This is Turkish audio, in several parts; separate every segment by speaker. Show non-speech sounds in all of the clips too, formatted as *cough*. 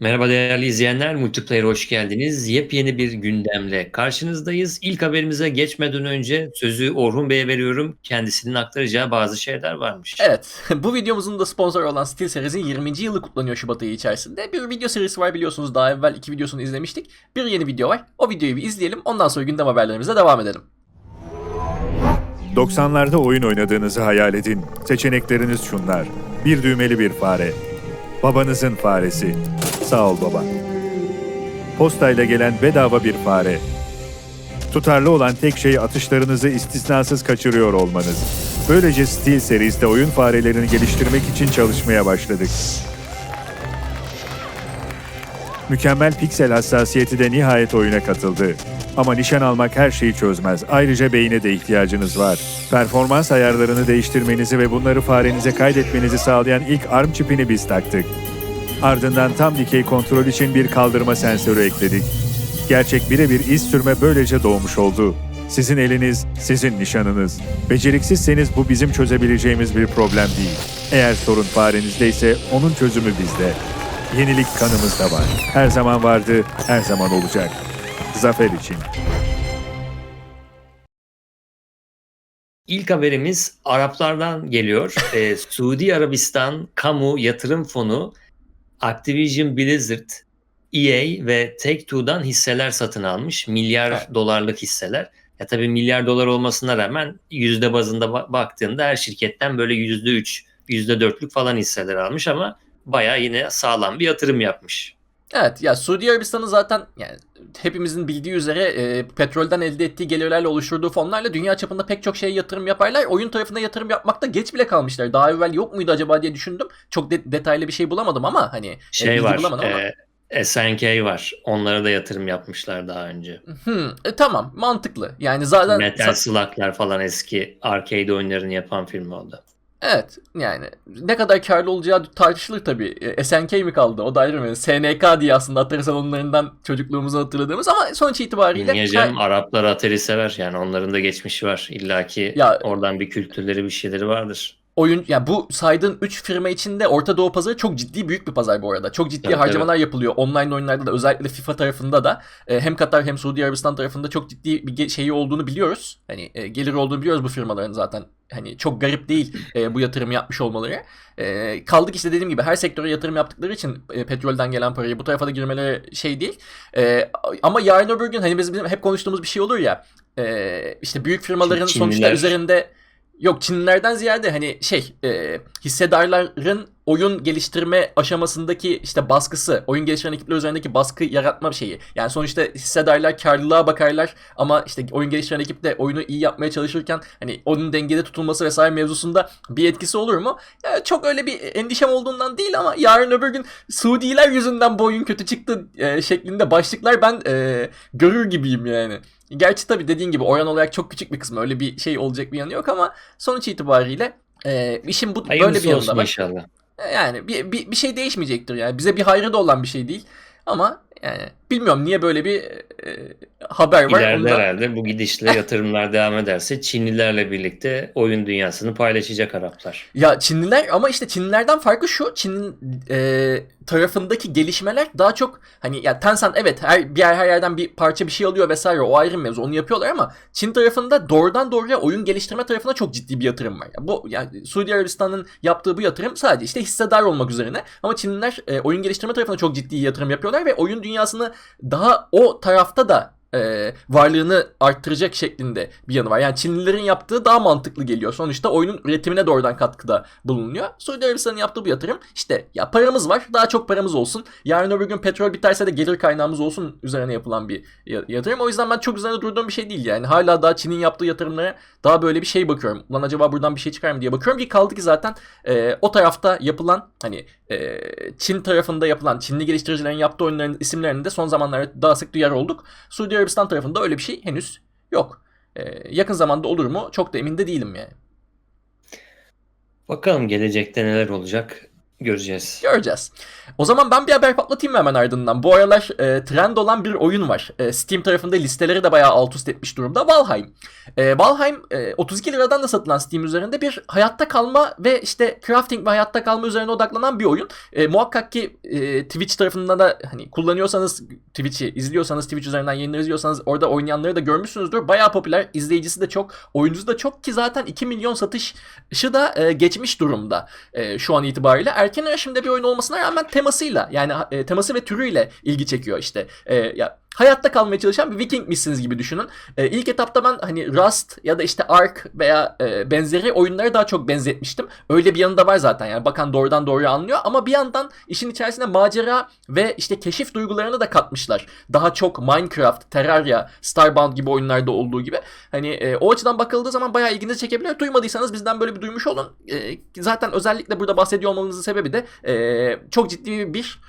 Speaker 1: Merhaba değerli izleyenler, Multiplayer'a hoş geldiniz. Yepyeni bir gündemle karşınızdayız. İlk haberimize geçmeden önce sözü Orhun Bey'e veriyorum. Kendisinin aktaracağı bazı şeyler varmış.
Speaker 2: Evet, *laughs* bu videomuzun da sponsoru olan Steel Series'in 20. yılı kutlanıyor Şubat ayı içerisinde. Bir video serisi var biliyorsunuz daha evvel iki videosunu izlemiştik. Bir yeni video var. O videoyu bir izleyelim ondan sonra gündem haberlerimize devam edelim.
Speaker 3: 90'larda oyun oynadığınızı hayal edin. Seçenekleriniz şunlar. Bir düğmeli bir fare. Babanızın faresi. Sağ ol baba. Postayla gelen bedava bir fare. Tutarlı olan tek şey atışlarınızı istisnasız kaçırıyor olmanız. Böylece Steel Series'te oyun farelerini geliştirmek için çalışmaya başladık. Mükemmel piksel hassasiyeti de nihayet oyuna katıldı. Ama nişan almak her şeyi çözmez. Ayrıca beyine de ihtiyacınız var. Performans ayarlarını değiştirmenizi ve bunları farenize kaydetmenizi sağlayan ilk ARM çipini biz taktık. Ardından tam dikey kontrol için bir kaldırma sensörü ekledik. Gerçek birebir iz sürme böylece doğmuş oldu. Sizin eliniz, sizin nişanınız. Beceriksizseniz bu bizim çözebileceğimiz bir problem değil. Eğer sorun farenizde ise onun çözümü bizde. Yenilik kanımızda var. Her zaman vardı, her zaman olacak. Zafer için.
Speaker 1: İlk haberimiz Araplardan geliyor. *laughs* Ee, Suudi Arabistan Kamu Yatırım Fonu Activision Blizzard, EA ve Take-Two'dan hisseler satın almış. Milyar
Speaker 2: Evet.
Speaker 1: dolarlık hisseler. Ya tabii milyar dolar olmasına rağmen yüzde bazında ba- baktığında her şirketten böyle yüzde üç, yüzde dörtlük falan hisseler almış ama bayağı yine sağlam bir yatırım yapmış.
Speaker 2: Evet ya Suudi Arabistan'ın zaten yani hepimizin bildiği üzere e, petrolden elde ettiği gelirlerle oluşturduğu fonlarla dünya çapında pek çok şeye yatırım yaparlar. Oyun tarafına yatırım yapmakta geç bile kalmışlar. Daha evvel yok muydu acaba diye düşündüm. Çok de- detaylı bir şey bulamadım ama hani e,
Speaker 1: Şey
Speaker 2: bilgi
Speaker 1: var,
Speaker 2: bulamadım ama.
Speaker 1: e, SNK var. Onlara da yatırım yapmışlar daha önce.
Speaker 2: Hmm, e, tamam mantıklı. Yani zaten
Speaker 1: Metal Slug'lar falan eski arcade oyunlarını yapan firma oldu.
Speaker 2: Evet yani ne kadar karlı olacağı tartışılır tabii. E, SNK mi kaldı o da ayrı mı? SNK diye aslında Atari salonlarından çocukluğumuzu hatırladığımız ama sonuç itibariyle
Speaker 1: Niye canım? Araplar Atari sever yani onların da geçmişi var. İlla ki
Speaker 2: Ya-
Speaker 1: oradan bir kültürleri bir şeyleri vardır.
Speaker 2: Oyun ya bu saydığın 3 firma içinde Orta Doğu pazarı çok ciddi büyük bir pazar bu arada. Çok ciddi
Speaker 1: Tabii,
Speaker 2: harcamalar yapılıyor online oyunlarda da özellikle FIFA tarafında da e, hem Katar hem Suudi Arabistan tarafında çok ciddi bir şeyi olduğunu biliyoruz. Hani e, gelir olduğunu biliyoruz bu firmaların zaten. Hani çok garip değil e, bu yatırım yapmış olmaları. E, kaldık işte dediğim gibi her sektöre yatırım yaptıkları için e, petrolden gelen parayı bu tarafa da girmeleri şey değil. E, ama yarın öbür gün hani bizim, bizim hep konuştuğumuz bir şey olur ya. E, işte büyük firmaların
Speaker 1: Çin-
Speaker 2: sonuçta
Speaker 1: Çinliler.
Speaker 2: üzerinde Yok Çinlilerden ziyade hani şey e, hissedarların oyun geliştirme aşamasındaki işte baskısı, oyun geliştiren ekipler üzerindeki baskı yaratma şeyi. Yani sonuçta hissedarlar karlılığa bakarlar ama işte oyun geliştiren ekip de oyunu iyi yapmaya çalışırken hani onun dengede tutulması vesaire mevzusunda bir etkisi olur mu? Ya çok öyle bir endişem olduğundan değil ama yarın öbür gün Suudiler yüzünden bu oyun kötü çıktı e, şeklinde başlıklar ben e, görür gibiyim yani. Gerçi tabii dediğin gibi oran olarak çok küçük bir kısmı öyle bir şey olacak bir yanı yok ama sonuç itibariyle e, işin bu böyle
Speaker 1: Hayırlısı
Speaker 2: bir yanı
Speaker 1: olsun
Speaker 2: da var.
Speaker 1: inşallah.
Speaker 2: E, Yani bir, bir, bir şey değişmeyecektir yani. Bize bir hayrı da olan bir şey değil. Ama yani bilmiyorum niye böyle bir e, haber var.
Speaker 1: İleride
Speaker 2: Onu da-
Speaker 1: herhalde bu gidişle yatırımlar *laughs* devam ederse Çinlilerle birlikte oyun dünyasını paylaşacak Araplar.
Speaker 2: Ya Çinliler ama işte Çinlilerden farkı şu. Çin'in e, tarafındaki gelişmeler daha çok hani ya Tencent evet her bir yer her yerden bir parça bir şey alıyor vesaire o ayrı mevzu onu yapıyorlar ama Çin tarafında doğrudan doğruya oyun geliştirme tarafına çok ciddi bir yatırım var. Ya bu yani Suudi Arabistan'ın yaptığı bu yatırım sadece işte hissedar olmak üzerine ama Çinliler e, oyun geliştirme tarafına çok ciddi yatırım yapıyorlar ve oyun dünyasını daha o tarafta da e, varlığını arttıracak şeklinde bir yanı var. Yani Çinlilerin yaptığı daha mantıklı geliyor. Sonuçta oyunun üretimine doğrudan katkıda bulunuyor. Suudi Arabistan'ın yaptığı bu yatırım işte ya paramız var daha çok paramız olsun. Yarın öbür gün petrol biterse de gelir kaynağımız olsun üzerine yapılan bir ya- yatırım. O yüzden ben çok üzerine durduğum bir şey değil yani. Hala daha Çin'in yaptığı yatırımlara daha böyle bir şey bakıyorum. Ulan acaba buradan bir şey çıkar mı diye bakıyorum ki kaldı ki zaten e, o tarafta yapılan hani e, Çin tarafında yapılan Çinli geliştiricilerin yaptığı oyunların isimlerini de son zamanlarda daha sık duyar olduk. Suudi Arabistan tarafında öyle bir şey henüz yok. Ee, yakın zamanda olur mu? Çok da emin de değilim yani.
Speaker 1: Bakalım gelecekte neler olacak. Göreceğiz.
Speaker 2: Göreceğiz. O zaman ben bir haber patlatayım hemen ardından? Bu aralar e, trend olan bir oyun var. E, Steam tarafında listeleri de bayağı alt üst etmiş durumda. Valheim. E, Valheim e, 32 liradan da satılan Steam üzerinde bir hayatta kalma ve işte crafting ve hayatta kalma üzerine odaklanan bir oyun. E, muhakkak ki e, Twitch tarafında da hani kullanıyorsanız Twitch'i izliyorsanız Twitch üzerinden yayınları izliyorsanız orada oynayanları da görmüşsünüzdür. Bayağı popüler. izleyicisi de çok, oyuncusu da çok ki zaten 2 milyon satışı da e, geçmiş durumda e, şu an itibariyle. Erken erişimde bir oyun olmasına rağmen temasıyla yani e, teması ve türüyle ilgi çekiyor işte. E, ya hayatta kalmaya çalışan bir Vikingmişsiniz gibi düşünün. E, ilk etapta ben hani Rust ya da işte Ark veya e, benzeri oyunlara daha çok benzetmiştim. Öyle bir yanı da var zaten yani bakan doğrudan doğruya anlıyor ama bir yandan işin içerisinde macera ve işte keşif duygularını da katmışlar. Daha çok Minecraft, Terraria, Starbound gibi oyunlarda olduğu gibi. Hani e, o açıdan bakıldığı zaman bayağı ilginizi çekebilir. Duymadıysanız bizden böyle bir duymuş olun. E, zaten özellikle burada bahsediyor olmamızın sebebi de e, çok ciddi bir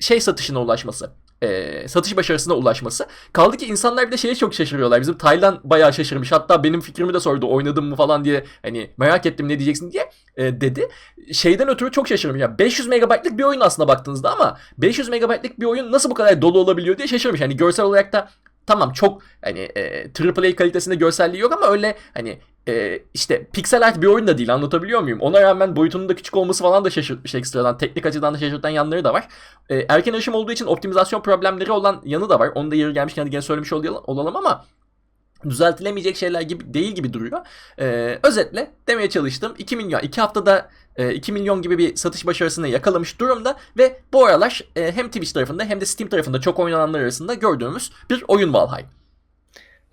Speaker 2: şey satışına ulaşması e, satış başarısına ulaşması. Kaldı ki insanlar bir de şeye çok şaşırıyorlar. Bizim Taylan bayağı şaşırmış. Hatta benim fikrimi de sordu oynadın mı falan diye. Hani merak ettim ne diyeceksin diye e, dedi. Şeyden ötürü çok şaşırmış. Yani 500 megabaytlık bir oyun aslında baktığınızda ama 500 megabaytlık bir oyun nasıl bu kadar dolu olabiliyor diye şaşırmış. Hani görsel olarak da tamam çok hani e, AAA kalitesinde görselliği yok ama öyle hani e, işte piksel art bir oyun da değil anlatabiliyor muyum? Ona rağmen boyutunun da küçük olması falan da şaşırtmış ekstradan. Teknik açıdan da şaşırtan yanları da var. E, erken erişim olduğu için optimizasyon problemleri olan yanı da var. Onu da yeri gelmişken hadi gene söylemiş olalım ama düzeltilemeyecek şeyler gibi değil gibi duruyor. E, özetle demeye çalıştım. 2 milyon 2 haftada e, 2 milyon gibi bir satış başarısını yakalamış durumda ve bu aralar e, hem Twitch tarafında hem de Steam tarafında çok oynananlar arasında gördüğümüz bir oyun Valheim.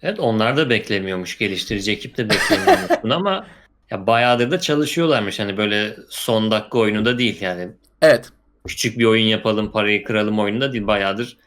Speaker 1: Evet onlar da beklemiyormuş. Geliştirici ekip de beklemiyormuş *laughs* bunu ama ya bayağıdır da çalışıyorlarmış. Hani böyle son dakika oyunu da değil yani.
Speaker 2: Evet.
Speaker 1: Küçük bir oyun yapalım, parayı kıralım oyunu da değil. Bayağıdır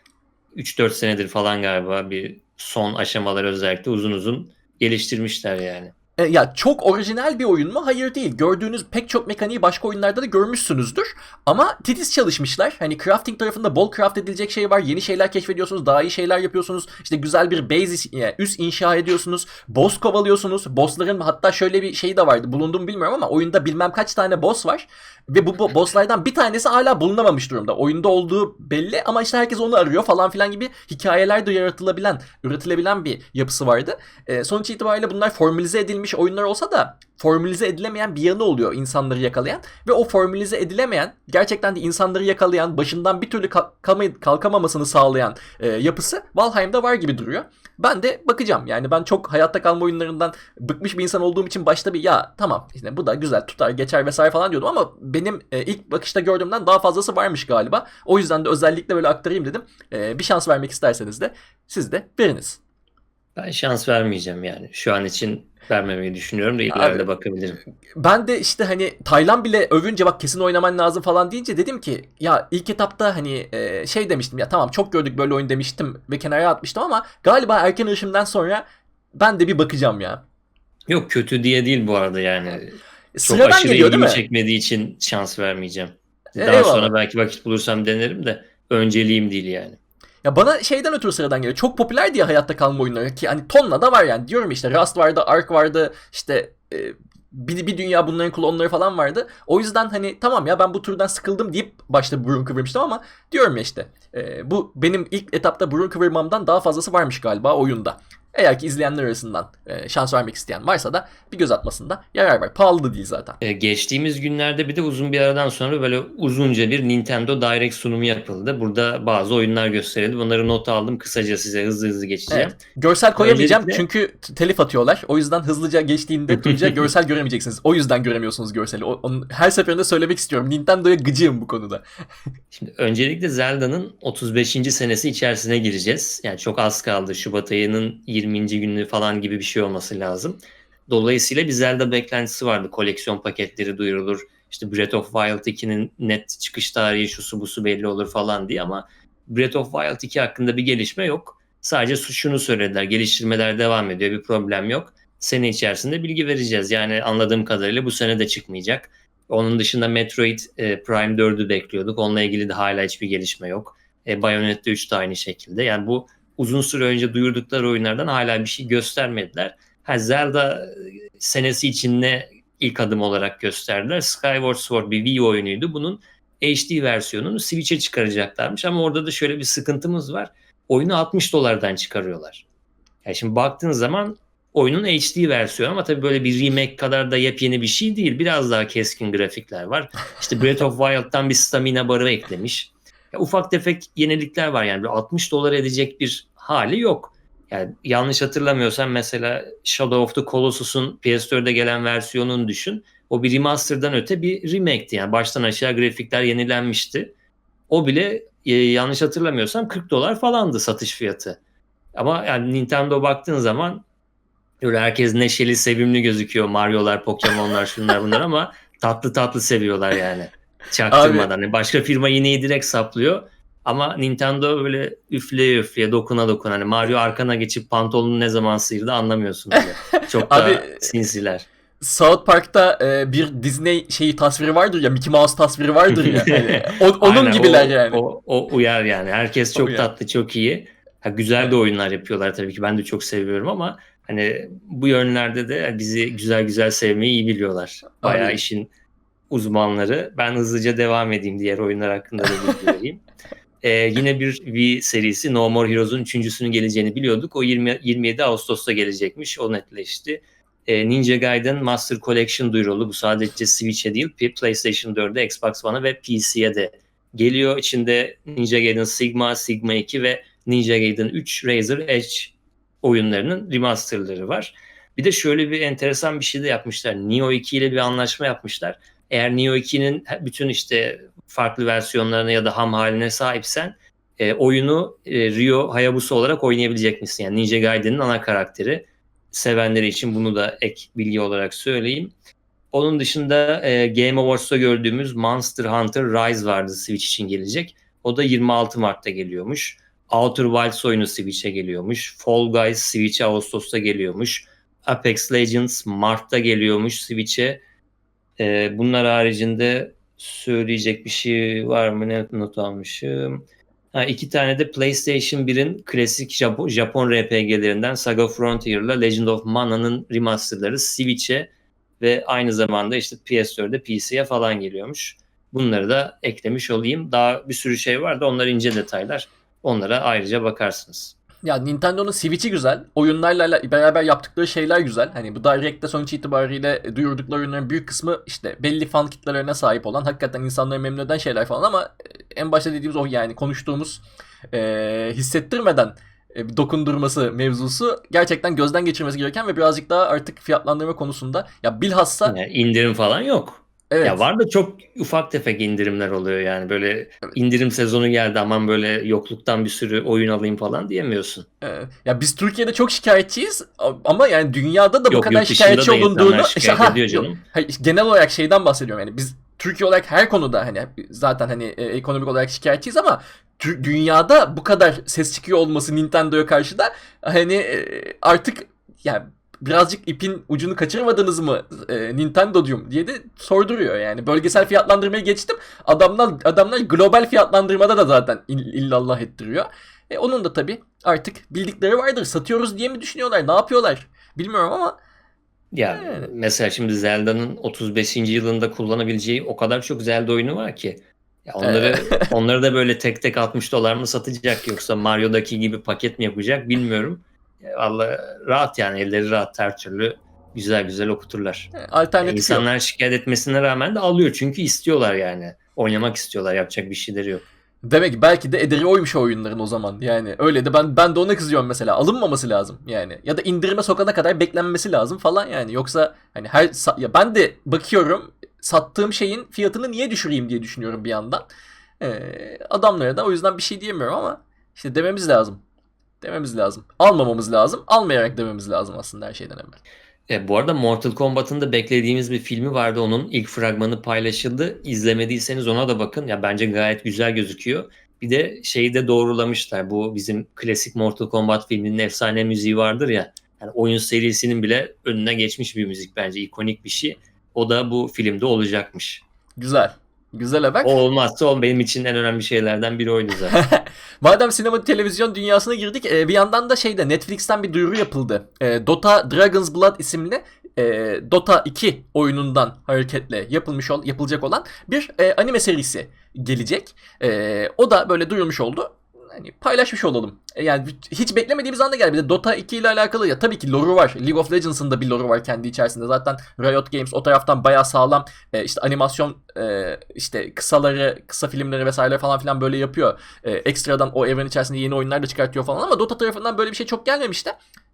Speaker 1: 3-4 senedir falan galiba bir son aşamaları özellikle uzun uzun geliştirmişler yani.
Speaker 2: E, ya çok orijinal bir oyun mu? Hayır değil. Gördüğünüz pek çok mekaniği başka oyunlarda da görmüşsünüzdür. Ama titiz çalışmışlar. Hani crafting tarafında bol craft edilecek şey var. Yeni şeyler keşfediyorsunuz. Daha iyi şeyler yapıyorsunuz. İşte güzel bir base yani üst inşa ediyorsunuz. Boss kovalıyorsunuz. Bossların hatta şöyle bir şey de vardı. Bulunduğumu bilmiyorum ama oyunda bilmem kaç tane boss var. Ve bu bo- bosslardan bir tanesi hala bulunamamış durumda. Oyunda olduğu belli ama işte herkes onu arıyor falan filan gibi hikayeler de yaratılabilen, üretilebilen bir yapısı vardı. E, sonuç itibariyle bunlar formülize edilmiş oyunlar olsa da formülize edilemeyen bir yanı oluyor insanları yakalayan ve o formülize edilemeyen gerçekten de insanları yakalayan başından bir türlü kalkama- kalkamamasını sağlayan e, yapısı Valheim'da var gibi duruyor. Ben de bakacağım yani ben çok hayatta kalma oyunlarından bıkmış bir insan olduğum için başta bir ya tamam işte bu da güzel tutar geçer vesaire falan diyordum ama benim e, ilk bakışta gördüğümden daha fazlası varmış galiba. O yüzden de özellikle böyle aktarayım dedim. E, bir şans vermek isterseniz de siz de veriniz.
Speaker 1: Ben şans vermeyeceğim yani. Şu an için vermemeyi düşünüyorum da ileride bakabilirim.
Speaker 2: Ben de işte hani Taylan bile övünce bak kesin oynaman lazım falan deyince dedim ki ya ilk etapta hani e, şey demiştim ya tamam çok gördük böyle oyun demiştim ve kenara atmıştım ama galiba erken erişimden sonra ben de bir bakacağım ya.
Speaker 1: Yok kötü diye değil bu arada yani. Çok
Speaker 2: Sıradan
Speaker 1: aşırı
Speaker 2: geliyor
Speaker 1: ilgimi
Speaker 2: mi?
Speaker 1: çekmediği için şans vermeyeceğim. Daha
Speaker 2: Eyvallah.
Speaker 1: sonra belki vakit bulursam denerim de önceliğim değil yani.
Speaker 2: Ya bana şeyden ötürü sıradan geliyor. Çok popüler diye hayatta kalma oyunları ki hani tonla da var yani. Diyorum işte Rust vardı, Ark vardı, işte e, bir, bir dünya bunların klonları falan vardı. O yüzden hani tamam ya ben bu türden sıkıldım deyip başta burun kıvırmıştım ama diyorum ya işte e, bu benim ilk etapta burun kıvırmamdan daha fazlası varmış galiba oyunda. Eğer ki izleyenler arasından e, şans vermek isteyen varsa da bir göz atmasında yarar var. Pahalı da değil zaten.
Speaker 1: Ee, geçtiğimiz günlerde bir de uzun bir aradan sonra böyle uzunca bir Nintendo Direct sunumu yapıldı. Burada bazı oyunlar gösterildi. Bunları not aldım. Kısaca size hızlı hızlı geçeceğim.
Speaker 2: Evet. Görsel koyamayacağım
Speaker 1: Öncelikle-
Speaker 2: çünkü telif atıyorlar. O yüzden hızlıca geçtiğinde *laughs* Tunca görsel göremeyeceksiniz. O yüzden göremiyorsunuz görseli. O- onun, her seferinde söylemek istiyorum. Nintendo'ya gıcığım bu konuda. *laughs*
Speaker 1: Şimdi öncelikle Zelda'nın 35. senesi içerisine gireceğiz. Yani çok az kaldı. Şubat ayının 20. günü falan gibi bir şey olması lazım. Dolayısıyla bir Zelda beklentisi vardı. Koleksiyon paketleri duyurulur. İşte Breath of Wild 2'nin net çıkış tarihi şusu busu belli olur falan diye ama Breath of Wild 2 hakkında bir gelişme yok. Sadece su- şunu söylediler. Geliştirmeler devam ediyor. Bir problem yok. Sene içerisinde bilgi vereceğiz. Yani anladığım kadarıyla bu sene de çıkmayacak. Onun dışında Metroid e, Prime 4'ü bekliyorduk. Onunla ilgili de hala hiçbir gelişme yok. E, Bayonetta 3 de aynı şekilde. Yani bu uzun süre önce duyurdukları oyunlardan hala bir şey göstermediler. Ha, Zelda senesi için ne ilk adım olarak gösterdiler. Skyward Sword bir Wii oyunuydu. Bunun HD versiyonunu Switch'e çıkaracaklarmış ama orada da şöyle bir sıkıntımız var. Oyunu 60 dolardan çıkarıyorlar. Yani şimdi baktığın zaman oyunun HD versiyonu ama tabii böyle bir remake kadar da yepyeni bir şey değil. Biraz daha keskin grafikler var. İşte Breath of Wild'dan bir stamina barı eklemiş. Ya ufak tefek yenilikler var yani. Bir 60 dolar edecek bir hali yok. Yani yanlış hatırlamıyorsam mesela Shadow of the Colossus'un PS4'de gelen versiyonunu düşün. O bir remaster'dan öte bir remake'ti. Yani baştan aşağı grafikler yenilenmişti. O bile e, yanlış hatırlamıyorsam 40 dolar falandı satış fiyatı. Ama yani Nintendo baktığın zaman öyle herkes neşeli, sevimli gözüküyor. Mario'lar, Pokemon'lar, şunlar bunlar ama tatlı tatlı seviyorlar yani. Çaktırmadan. Yani başka firma yine direkt saplıyor. Ama Nintendo böyle üfleye üfleye dokuna dokuna. Hani Mario arkana geçip pantolonunu ne zaman sıyırdı anlamıyorsun bile. *laughs* Çok da
Speaker 2: Abi-
Speaker 1: sinsiler.
Speaker 2: South Park'ta e, bir Disney şeyi tasviri vardır ya Mickey Mouse tasviri vardır ya. Hani *laughs* o- onun
Speaker 1: Aynen,
Speaker 2: gibiler
Speaker 1: o,
Speaker 2: yani.
Speaker 1: O, o uyar yani. Herkes çok
Speaker 2: Uyar.
Speaker 1: tatlı, çok iyi. Ha, güzel de oyunlar yapıyorlar tabii ki. Ben de çok seviyorum ama hani bu yönlerde de bizi güzel güzel sevmeyi iyi biliyorlar. Bayağı
Speaker 2: Abi.
Speaker 1: işin uzmanları. Ben hızlıca devam edeyim diğer oyunlar hakkında da bilgi *laughs* vereyim. Ee, yine bir V serisi No More Heroes'un üçüncüsünün geleceğini biliyorduk. O 20, 27 Ağustos'ta gelecekmiş. O netleşti. Ee, Ninja Gaiden Master Collection duyuruldu. Bu sadece Switch'e değil PlayStation 4'e, Xbox One'a ve PC'ye de geliyor. İçinde Ninja Gaiden Sigma, Sigma 2 ve Ninja Gaiden 3 Razor Edge oyunlarının remasterları var. Bir de şöyle bir enteresan bir şey de yapmışlar. Neo 2 ile bir anlaşma yapmışlar. Eğer Neo 2'nin bütün işte farklı versiyonlarına ya da ham haline sahipsen e, oyunu e, Ryo Hayabusa olarak oynayabilecek misin? Yani Ninja Gaiden'in ana karakteri. Sevenleri için bunu da ek bilgi olarak söyleyeyim. Onun dışında e, Game Awards'ta gördüğümüz Monster Hunter Rise vardı Switch için gelecek. O da 26 Mart'ta geliyormuş. Outer Wilds oyunu Switch'e geliyormuş. Fall Guys Switch'e Ağustos'ta geliyormuş. Apex Legends Mart'ta geliyormuş Switch'e. E, bunlar haricinde söyleyecek bir şey var mı? Ne not almışım? Ha, iki tane de PlayStation 1'in klasik Japon, Japon RPG'lerinden Saga Frontier'la Legend of Mana'nın remasterları Switch'e ve aynı zamanda işte PS4'de PC'ye falan geliyormuş. Bunları da eklemiş olayım. Daha bir sürü şey var da onlar ince detaylar. Onlara ayrıca bakarsınız.
Speaker 2: Ya Nintendo'nun Switch'i güzel. Oyunlarla beraber yaptıkları şeyler güzel. Hani bu Direct'te sonuç itibariyle duyurdukları oyunların büyük kısmı işte belli fan kitlelerine sahip olan hakikaten insanları memnun eden şeyler falan ama e, en başta dediğimiz o yani konuştuğumuz e, hissettirmeden e, dokundurması mevzusu gerçekten gözden geçirmesi gereken ve birazcık daha artık fiyatlandırma konusunda ya bilhassa
Speaker 1: Yani indirim falan yok.
Speaker 2: Evet.
Speaker 1: Ya var da çok ufak tefek indirimler oluyor yani. Böyle indirim sezonu geldi aman böyle yokluktan bir sürü oyun alayım falan diyemiyorsun.
Speaker 2: Ee, ya biz Türkiye'de çok şikayetçiyiz ama yani dünyada da bu
Speaker 1: Yok,
Speaker 2: kadar
Speaker 1: yurt dışında
Speaker 2: şikayetçi olunduğunu
Speaker 1: şikayet
Speaker 2: ha,
Speaker 1: ediyor canım.
Speaker 2: Hayır, genel olarak şeyden bahsediyorum. Yani biz Türkiye olarak her konuda hani zaten hani e, ekonomik olarak şikayetçiyiz ama dünyada bu kadar ses çıkıyor olması Nintendo'ya karşı da hani e, artık yani birazcık ipin ucunu kaçırmadınız mı e, Nintendo'cum diye de sorduruyor yani. Bölgesel fiyatlandırmaya geçtim. Adamlar adamlar global fiyatlandırmada da zaten ill- illallah ettiriyor. E, onun da tabii artık bildikleri vardır. Satıyoruz diye mi düşünüyorlar? Ne yapıyorlar? Bilmiyorum ama
Speaker 1: Ya
Speaker 2: Evet.
Speaker 1: mesela şimdi Zelda'nın 35. yılında kullanabileceği o kadar çok Zelda oyunu var ki. Ya onları onları da böyle tek tek 60 dolar mı satacak yoksa Mario'daki gibi paket mi yapacak bilmiyorum. Ya Vallahi rahat yani elleri rahat her türlü güzel güzel okuturlar.
Speaker 2: e,
Speaker 1: Yani
Speaker 2: alternatif yok.
Speaker 1: insanlar şikayet etmesine rağmen de alıyor çünkü istiyorlar yani. Oynamak istiyorlar yapacak bir şeyleri yok.
Speaker 2: Demek ki belki de ederi oymuş o oyunların o zaman. Yani öyle de ben ben de ona kızıyorum mesela. Alınmaması lazım yani. Ya da indirime sokana kadar beklenmesi lazım falan yani. Yoksa hani her ya ben de bakıyorum sattığım şeyin fiyatını niye düşüreyim diye düşünüyorum bir yandan. Ee, adamlara da o yüzden bir şey diyemiyorum ama işte dememiz lazım. Dememiz lazım. Almamamız lazım. Almayarak dememiz lazım aslında her şeyden evvel.
Speaker 1: E, bu arada Mortal Kombat'ın da beklediğimiz bir filmi vardı. Onun ilk fragmanı paylaşıldı. İzlemediyseniz ona da bakın. Ya bence gayet güzel gözüküyor. Bir de şeyi de doğrulamışlar. Bu bizim klasik Mortal Kombat filminin efsane müziği vardır ya. Yani oyun serisinin bile önüne geçmiş bir müzik bence. ikonik bir şey. O da bu filmde olacakmış.
Speaker 2: Güzel. Güzel haber.
Speaker 1: O olmazsa o benim için en önemli şeylerden biri oydu zaten. *laughs*
Speaker 2: Madem sinema televizyon dünyasına girdik e, bir yandan da şeyde Netflix'ten bir duyuru yapıldı. E, Dota Dragon's Blood isimli e, Dota 2 oyunundan hareketle yapılmış ol, yapılacak olan bir e, anime serisi gelecek. O da böyle duyurmuş oldu. Hani paylaşmış olalım. E, Yani hiç beklemediğimiz anda geldi. Bir de Dota 2 ile alakalı ya tabii ki lore'u var. League of Legends'ın da bir lore'u var kendi içerisinde. Zaten Riot Games o taraftan bayağı sağlam e, işte animasyon e, işte kısaları, kısa filmleri vesaire falan filan böyle yapıyor. E, ekstradan o evren içerisinde yeni oyunlar da çıkartıyor falan ama Dota tarafından böyle bir şey çok gelmemişti.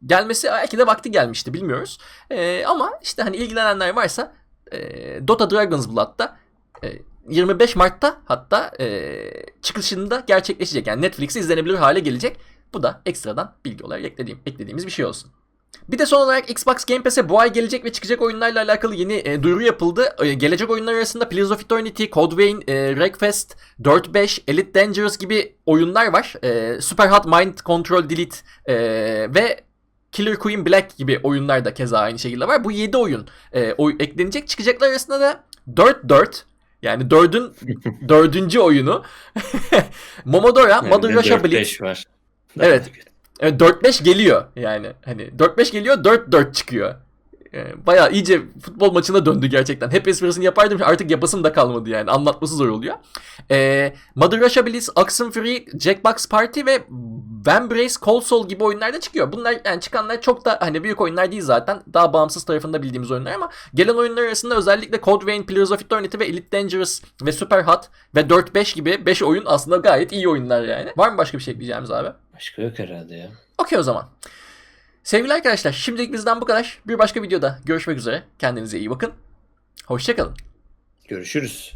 Speaker 2: Gelmesi belki de vakti gelmişti bilmiyoruz. E, ama işte hani ilgilenenler varsa e, Dota Dragon's Blood'da e, 25 Mart'ta hatta e, çıkışında gerçekleşecek. Yani Netflix'e izlenebilir hale gelecek. Bu da ekstradan bilgi olarak eklediğim, eklediğimiz bir şey olsun. Bir de son olarak Xbox Game Pass'e bu ay gelecek ve çıkacak oyunlarla alakalı yeni e, duyuru yapıldı. E, gelecek oyunlar arasında Pillars of Eternity, Code Vein, e, Wreckfest, 4-5, Elite Dangerous gibi oyunlar var. E, Super Hot Mind Control Delete e, ve Killer Queen Black gibi oyunlar da keza aynı şekilde var. Bu 7 oyun e, oy, eklenecek. Çıkacaklar arasında da 4-4 yani 4'ün 4. *laughs* oyunu *laughs* Momodora, Mother Russia Blitz.
Speaker 1: 4-5 var.
Speaker 2: Evet. Evet 4-5 geliyor yani. Hani 4-5 geliyor 4-4 çıkıyor. Ee, bayağı iyice futbol maçına döndü gerçekten. Hep esprisini yapardım artık yapasım da kalmadı yani. Anlatması zor oluyor. Ee, Mother Russia Blitz, Oxenfree, Jackbox Party ve Vambrace Console gibi oyunlar da çıkıyor. Bunlar yani çıkanlar çok da hani büyük oyunlar değil zaten. Daha bağımsız tarafında bildiğimiz oyunlar ama gelen oyunlar arasında özellikle Code Vein, Pillars of Eternity ve Elite Dangerous ve Super Hot ve 4-5 gibi 5 oyun aslında gayet iyi oyunlar yani. Var mı başka bir şey ekleyeceğimiz abi?
Speaker 1: Başka yok herhalde ya.
Speaker 2: Okey o zaman. Sevgili arkadaşlar şimdilik bizden bu kadar. Bir başka videoda görüşmek üzere. Kendinize iyi bakın. Hoşçakalın.
Speaker 1: Görüşürüz.